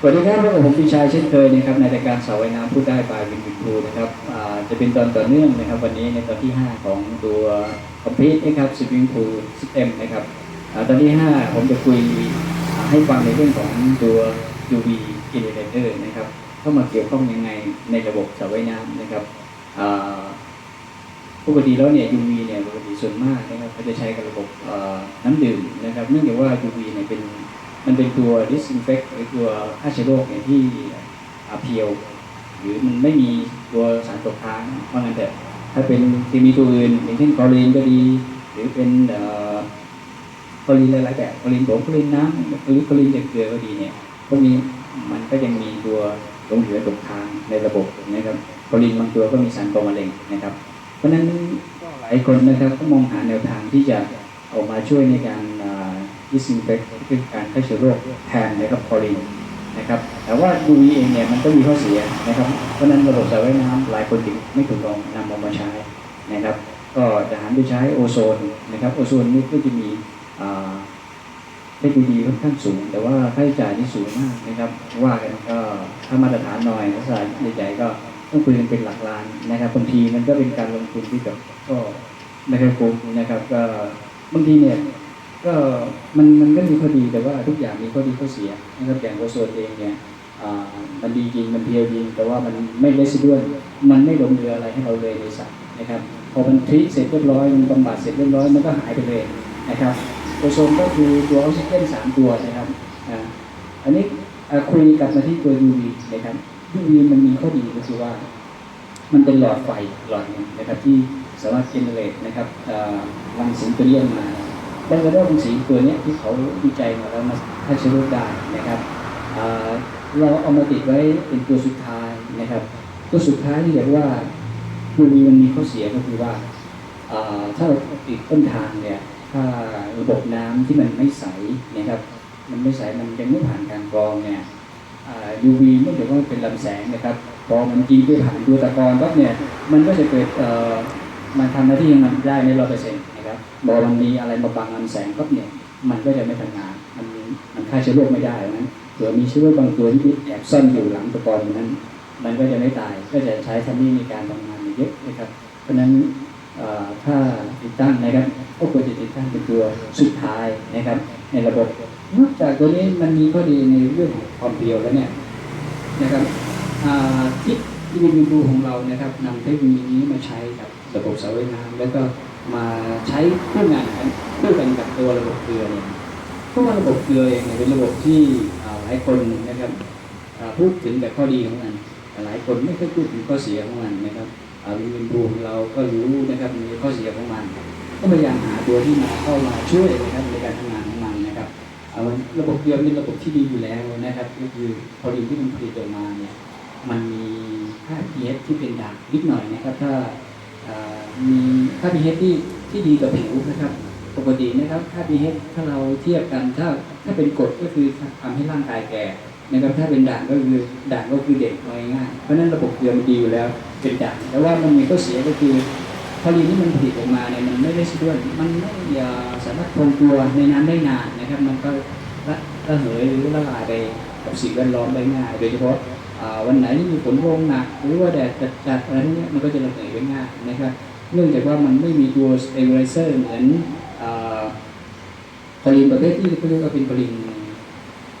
สวัสดีครับพบกับผมปีชายเช่นเคยนะครับในรายการสาวายน้ำพูดได้บายวินวินทูนะครับจะเป็นตอนต่อเนื่องนะครับ วันนี้ในตอนที่ 5 ของตัวคอมพิวนะครับสวิงพูซิสเต็มนะครับตอนที่ 5 ผมจะคุยให้ฟังในเรื่องของตัว UV Generator นะครับเข้ามาเกี่ยวข้องยังไงในระบบสาวายน้ำนะครับปกติแล้วเนี่ย UV เนี่ยปกติส่วนมากนะครับเขาจะใช้กับระบบน้ำดื่มนะครับเนื่องจากว่า UV เนี่ยเป็น มันเป็นตัว disinfect หรือตัวฆ่าเชื้อโรคเนี่ยที่อาเพียวหรือมันไม่มีตัวสารตกค้างเพราะงั้นแต่ถ้าเป็นเคมีตัวอื่นอย่างเช่นคลอรีนก็ดี หรือเป็นคลอรีนหลายๆแบบคลอรีนผงคลอรีนน้ำหรือคลอรีนจากเกลือก็ดีเนี่ยพวกนี้มันก็ยังมีตัวหลงเหลือตกค้างในระบบนะครับคลอรีนบางตัวก็มีสารก่อมะเร็งนะครับ เพราะฉะนั้นหลายคนนะครับก็มองหาแนวทางที่จะออกมาช่วยในการดิสอินเฟก คือการฆ่าเชื้อโรคแทนนะครับคอรีนนะครับแต่ว่า UV เองเนี่ยมันก็มีข้อเสียนะครับเพราะนั้นระบบสระว่ายน้ำหลายคนถึงไม่ถูกลองนำเอามาใช้นะครับ ก็จะหันไปใช้โอโซนนะครับโอโซนนี่ก็จะมีเทคโนโลยีค่อนข้างสูง แต่ว่าค่าใช้จ่ายนี่สูงมากนะครับว่ากันก็ถ้ามาตรฐานหน่อยลักษณะใหญ่ๆก็ต้องคุยกันเป็นหลักล้านนะครับบางทีมันก็เป็นการลงทุนที่แบบก็ไม่ค่อยคุ้มนะครับก็บางทีเนี่ย ก็มันมันก็มีข้อดีแต่ว่าทุกอย่างมีข้อดีข้อเสียนะครับอย่างโอโซนเองเนี่ยอ่ามันดีจริงมันเพียวจริงแต่ว่ามันไม่เลสิด้วยมันไม่หลงเหลืออะไรให้เราเลยในสัตว์นะครับ พอมันทรีเสร็จเรียบร้อยมันบำบัดเสร็จเรียบร้อยมันก็หายไปเลยนะครับโอโซนก็คือตัวออกซิเจนสามตัวนะครับอ่าอันนี้คุยกลับมาที่ตัว UV นะครับ UV มันมีข้อดีก็คือว่า มันเป็นหลอดไฟหลอดนึงนะครับที่สามารถเจเนเรตนะครับเอ่อรังสีตัวเลี่ยนมา บางกระดรังสีตัวนี้ที่เขาวิจัยมาแล้วมาฆ่าเชื้อโรคได้นะครับเราเอามาติดไว้เป็นตัวสุดท้ายนะครับ ตัวสุดท้ายที่เรียกว่า UV มันมีข้อเสียก็คือว่าถ้าเราติดต้นทางเนี่ยถ้าระบบน้ำที่มันไม่ใสนะครับ มันไม่ใสมันยังไม่ผ่านการกรองเนี่ย UV เนื่องจากว่ามันเป็นลำแสงนะครับพอมันยิงไปผ่านตัวตะกอนปั๊บเนี่ยมันก็จะเกิดมันทำหน้าที่ของมันได้ไม่ร้อยเปอร์เซ็นต์ ครับอมันมีอะไรมาบังลำแสงปั๊บเนี่ย มันก็จะไม่ทำงาน มันมันฆ่าเชื้อโรคไม่ได้เพราะฉะนั้นเผื่อมีเชื้อโรคบางตัวที่แอบซ่อนอยู่หลังตะกอนนั้น มันก็จะไม่ตาย ก็จะใช้ทันนี้ในการทำงานเยอะนะครับ เพราะฉะนั้นถ้าติดตั้งนะครับก็ควรจะติดตั้งเป็นตัวสุดท้ายนะครับ ในระบบนอกจากตัวนี้มันมีข้อดีในเรื่องของความเพียวแล้วเนี่ยนะครับทิศที่รีวิวของเรานะครับนำเทคโนโลยีนี้มาใช้กับระบบสระว่ายน้ำแล้วก็ มาใช้คู่งานกันคู่กันกับตัวระบบเกลือเนี่ยเพราะว่าระบบเกลือเองเนี่ยเป็นระบบที่หลายคนนะครับพูดถึงแต่ข้อดีของมันแต่หลายคนไม่เคยพูดถึงข้อเสียของมันนะครับอ่ารีวิวของเราก็รู้นะครับมีข้อเสียของมัน ก็พยายามหาตัวที่มาเข้ามาช่วยนะครับในการทำงานของมันนะครับระบบเกลือเป็นระบบที่ดีอยู่แล้วนะครับก็คือพอดีที่มันผลิตออกมาเนี่ยมันมีค่า pH ที่เป็นด่างนิดหน่อยนะครับ ถ้า มีค่า pH ที่ที่ดีกับผิวนะครับ ปกตินะครับค่า pH ถ้าเราเทียบกันถ้าถ้าเป็นกรดก็คือทำให้ร่างกายแก่นะครับถ้าเป็นด่างก็คือด่างก็คือเด็กเอาง่ายๆเพราะนั้นระบบเกลือมันดีอยู่แล้วเป็นด่างแต่ว่ามันมีข้อเสียก็คือพอลีนที่มันผลิตออกมาเนี่ยมันไม่ได้สะดวยมันไม่เอ่อสามารถคงตัวในน้ำได้นานนะครับ มันก็ละระเหยหรือละลายไปกับสิ่งแวดล้อมได้ง่ายโดยเฉพาะ วันไหนที่มีฝนโรงหนัก หรือว่าแดดจัดๆอะไรเนี้ยมันก็จะระเหยไปง่ายนะครับ เนื่องจากว่ามันไม่มีตัวสเตเบลเซอร์เหมือนพอลีนประเภทที่เขาเรียกว่าเป็นพอลีน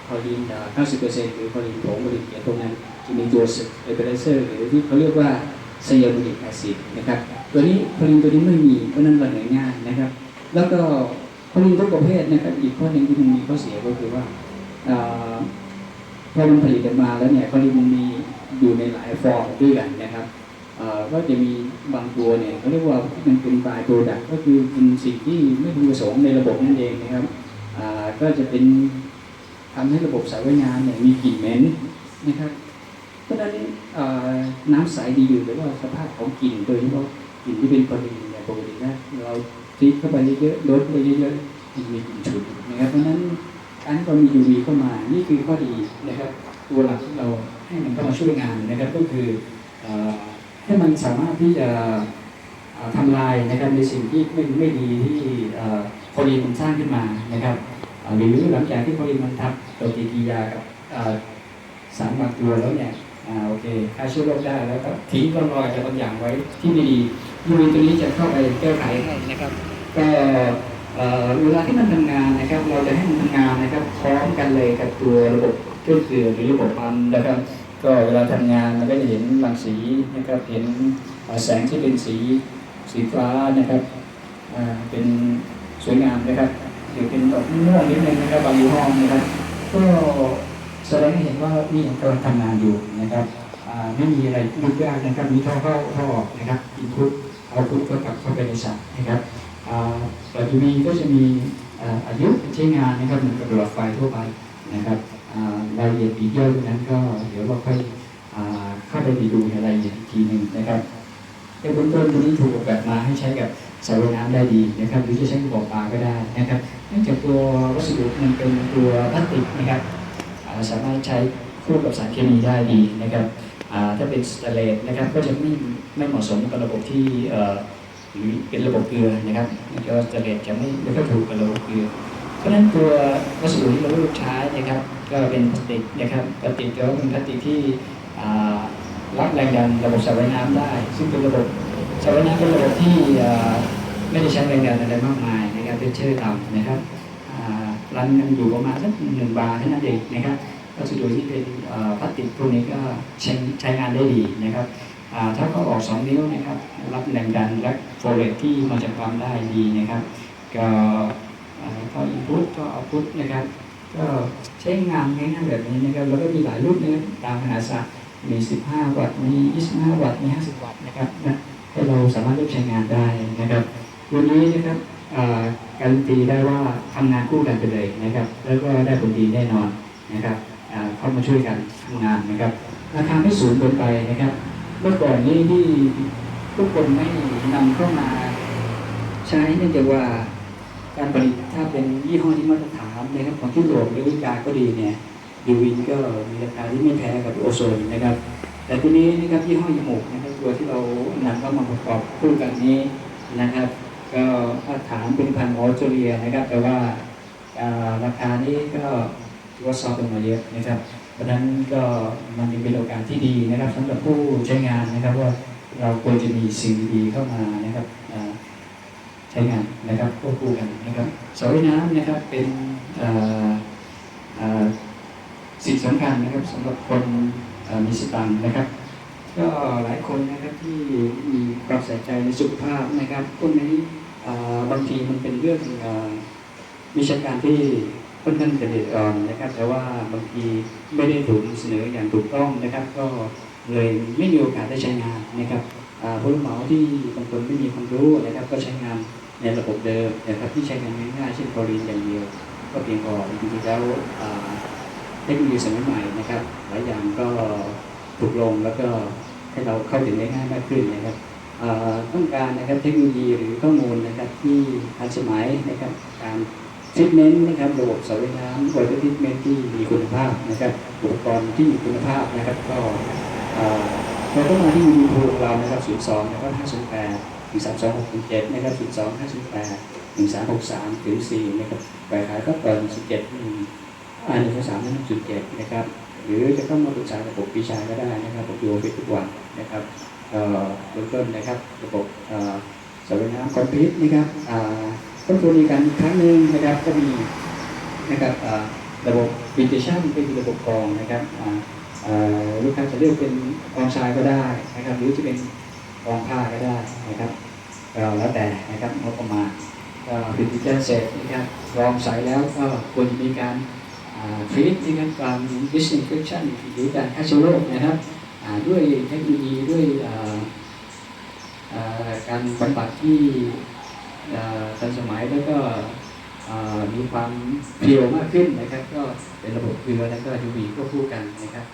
พอลีน90%หรือพอลีนผงพอลีนเกล็ดพวกนั้นจะมีตัวสเตเบลเซอร์หรือที่เขาเรียกว่าไซยานูริกแอซิดนะครับตัวนี้พลินตัวนี้ไม่มีเพราะนั้นระเหยง่ายนะครับ แล้วก็พลินทุกประเภทนะครับอีกข้อหนึ่งที่มันมีข้อเสียก็คือว่า เอ่มันผลิตออกมาแล้วเนี่ยพลินมันมีอยู่ในหลายฟอร์มด้วยกันนะครับก็จะมีบางตัวเนี่ยเขาเรียกว่ามันเป็นบายโปรดักก็คือเป็นสิ่งที่ไม่พึงประสงค์ในระบบนั่นเองนะครับก็จะเป็นทำให้ระบบสายว่ายน้ำเนี่ยมีกลิ่นเหม็นนะครับเพราะฉะนั้นน้ำใสดีอยู่แต่ว่าสภาพของกลิ่นโดยเฉพาะกลิ่นที่เป็นคอรีนเนี่ยปกตินะเราทิ้งเข้าไปเยอะๆลดไปเยอะๆมันมีกลิ่นฉุนนะครับเพราะฉะนั้น การที่เรามี UV เข้ามา นี่คือข้อดีนะครับ ตัวหลักที่เราให้มันเข้ามาช่วยงานนะครับ ก็คืออให้มันสามารถที่จะเอ่อทำลายนะครับในสิ่งที่ไม่ไม่ดีที่เอ่อคลอรีนมันสร้างขึ้นมานะครับหรือหลังจากที่คลอรีนมันทับปฏิกิริยากับสารบางตัวแล้วเนี่ยอ่าโอเคฆ่าเชื้อโรคได้แล้วก็ทิ้งร่องรอยอะไรบางอย่างไว้ที่ไม่ดียูวีตัวนี้จะเข้าไปแก้ไขให้นะครับก็เอ่ เวลาที่มันทำงานนะครับ เราจะให้มันทำงานนะครับพร้อมกันเลยกับตัวระบบเครื่องเตือหรือระบบมันนะครับ ก็เวลาทำงานมันก็จะเห็นรังสีนะครับ เห็นแสงที่เป็นสีสีฟ้านะครับเป็นสวยงามนะครับหรือเป็นดอกม่วงนิดนึงนะครับบางยี่ห้อนะครับ ก็แสดงให้เห็นว่านี่กำลังทำงานอยู่นะครับไม่มีอะไรยุ่งยากนะครับ มีท่อเข้าท่อออกนะครับอินพุตเอาพุตก็กลับเข้าไปในสระนะครับ ปัจจุบันก็จะมีอายุใช้งานนะครับเหมือนกับหลอดไฟทั่วไปนะครับรายละเอียดปลีกย่อยตรงนั้นก็เดี๋ยวเราค่อยเข้าไปดูในรายละเอียดอีกทีหนึ่งนะครับในเบื้องต้นตัวนี้ถูกออกแบบมาให้ใช้กับสายน้ำได้ดีนะครับหรือจะใช้กับบ่อปลาก็ได้นะครับเนื่องจากตัววัสดุมันเป็นตัวพลาสติกนะครับสามารถใช้คู่กับสารเคมีได้ดีนะครับถ้าเป็นสแตเลสนะครับก็จะไม่ไม่เหมาะสมกับระบบที่ หรือเป็นระบบเกลือนะครับก็จะเรียนจะไม่ไม่ค่อยถูกกับระบบเกลือ เพราะฉะนั้นตัววัสดุที่เราเลือกใช้นะครับ ก็เป็นพลาสติกนะครับพลาสติกก็เป็นพลาสติกที่รับแรงดันระบบสระว่ายน้ำได้ ซึ่งเป็นระบบสระว่ายน้ำเป็นระบบที่ไม่ได้ใช้แรงดันอะไรมากมายนะครับเป็นเชื่อต่ำนะครับรันมันอยู่ประมาณสักหนึ่งบาร์แค่นั้นเองนะครับวัสดุที่เป็นพลาสติกพวกนี้ก็ใช้ใช้งานได้ดีนะครับถ้าเขาออก2นิ้วนะครับ รับแรงดันและ โฟเรตที่มาจากความได้ดีนะครับ ก็อ่าพออินพุตก็เอาพุตนะครับ ก็ใช้งานง่ายๆแบบนี้นะครับ แล้วก็มีหลายรุ่นนะครับตามขนาดสระมี 15 วัตต์ มี 25 วัตต์ มี 50 วัตต์นะครับนะให้เราสามารถเลือกใช้งานได้นะครับ วันนี้นะครับการันตีได้ว่าทำงานคู่กันไปเลยนะครับ แล้วก็ได้ผลดีแน่นอนนะครับเข้ามาช่วยกันทำงานนะครับ ราคาไม่สูงเกินไปนะครับ เมื่อก่อนนี้ที่ ทุกคนไม่นำเข้ามาใช้เนื่องจากว่าการผลิตถ้าเป็นยี่ห้อที่มาตรฐานนะครับของที่โลกหรืออเมริกาก็ดีเนี่ยยูวินก็มีราคาที่ไม่แพ้กับโอโซนนะครับ แต่ตัวนี้นะครับยี่ห้อยาโมกนะครับตัวที่เรานำเข้ามาประกอบคู่กันนี้นะครับ ก็มาตรฐานเป็นพันออสเตรเลียนะครับ แต่ว่าราคานี้ก็ถือว่าซอฟต์ลงมาเยอะนะครับ เพราะฉะนั้นก็มันยังเป็นโอกาสที่ดีนะครับสำหรับผู้ใช้งานนะครับว่า เราควรจะมีสิ่งดีๆเข้ามานะครับใช้งานนะครับควบคู่กันนะครับสระว่ายน้ำนะครับเป็นสิ่งสำคัญนะครับสำหรับคนมีสตังนะครับ ก็หลายคนนะครับที่มีความใส่ใจในสุขภาพนะครับพวกนี้บางทีมันเป็นเรื่องอ่าวิชาการที่ ค่อนข้างจะเดือดร้อนนะครับ แต่ว่าบางทีไม่ได้ถูกเสนออย่างถูกต้องนะครับ ก็เลยไม่มีโอกาสได้ใช้งานนะครับผู้รับเหมาที่บางคนไม่มีความรู้นะครับ ก็ใช้งานในระบบเดิมนะครับที่ใช้งานง่ายๆเช่นคอรีนอย่างเดียว ก็เพียงพอจริงๆแล้วเทคโนโลยีสมัยใหม่นะครับ หลายอย่างก็ถูกลงแล้วก็ให้เราเข้าถึงได้ง่ายมากขึ้นนะครับต้องการนะครับเทคโนโลยีหรือข้อมูลนะครับที่ทันสมัยนะครับการ ทรีทเมนต์นะครับระบบสระว่ายน้ำวอเตอร์ทรีทเมนต์ที่มีคุณภาพนะครับอุปกรณ์ที่มีคุณภาพนะครับก็เอ่อเราก็มาที่ยูทูบเรานะครับ 02 นะครับ 508 13267 นะครับ 02 508 1363ถึง4นะครับไปขายก็เปิด17อ่า1 3 5 7นะครับ หรือจะเข้ามาปรึกษากับผมปีชาก็ได้นะครับผมอยู่ออฟฟิศทุกวันนะครับเอ่อเบื้องต้นนะครับ ระบบเอ่อสระว่ายน้ำคอมพิวต์นะครับอ่า ก็บริการอีกครั้งหนึ่งนะครับก็มีนะครับระบบวินเทชันก็คือระบบกรองนะครับลูกค้าจะเลือกเป็นกองทรายก็ได้นะครับ หรือจะเป็นกองผ้าก็ได้นะครับแล้วแต่นะครับงบประมาณก็วินเทชันเสร็จนะครับรองใสแล้วก็ควรจะมีการทรีตนะครับการ disinfection หรือการฆ่าเชื้อโรคนะครับด้วยเทคโนโลยีด้วยการบำบัดที่ ทันสมัยแล้วก็มีความเพียวมากขึ้นนะครับ ก็เป็นระบบเกลือแล้วก็ยูวีก็คู่กันนะครับ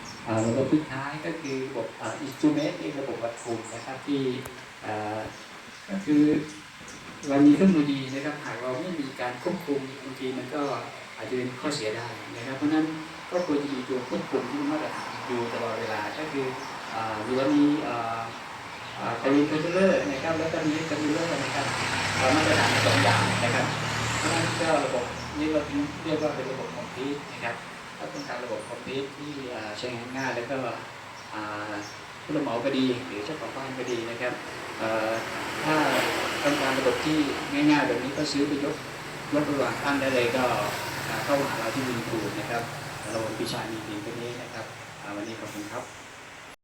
ระบบสุดท้ายก็คือระบบอินสตูเมนต์ระบบวัดภูมินะครับที่ก็คือเรามีเทคโนโลยีนะครับหากเราไม่มีการควบคุมบางทีมันก็อาจจะเป็นข้อเสียได้นะครับ เพราะนั้นก็ควรจะมีตัวควบคุมที่มาตรฐานอยู่ตลอดเวลาก็คือเอ่อหรือว่ามี เอ่อคอรีคอนโทรลเลอร์นะครับแล้วก็มีคอนโทรลเลอร์นะครับเรามาตรฐานสองอย่างนะครับเพราะฉะนั้นก็ระบบนี้เราเรียกว่าเป็นระบบคอมพิวต์นะครับถ้าต้องการระบบคอมพิวต์ที่ใช้งานง่ายแล้วก็ผู้รับเหมาก็ดีหรือเจ้าของบ้านก็ดีนะครับถ้าต้องการระบบที่ง่ายๆแบบนี้ก็ซื้อไปยกยกระหว่างตั้งได้เลยก็เข้าหาเราที่วินคูนะครับเราพิชามีเพียงแค่นี้นะครับวันนี้ขอบคุณครับ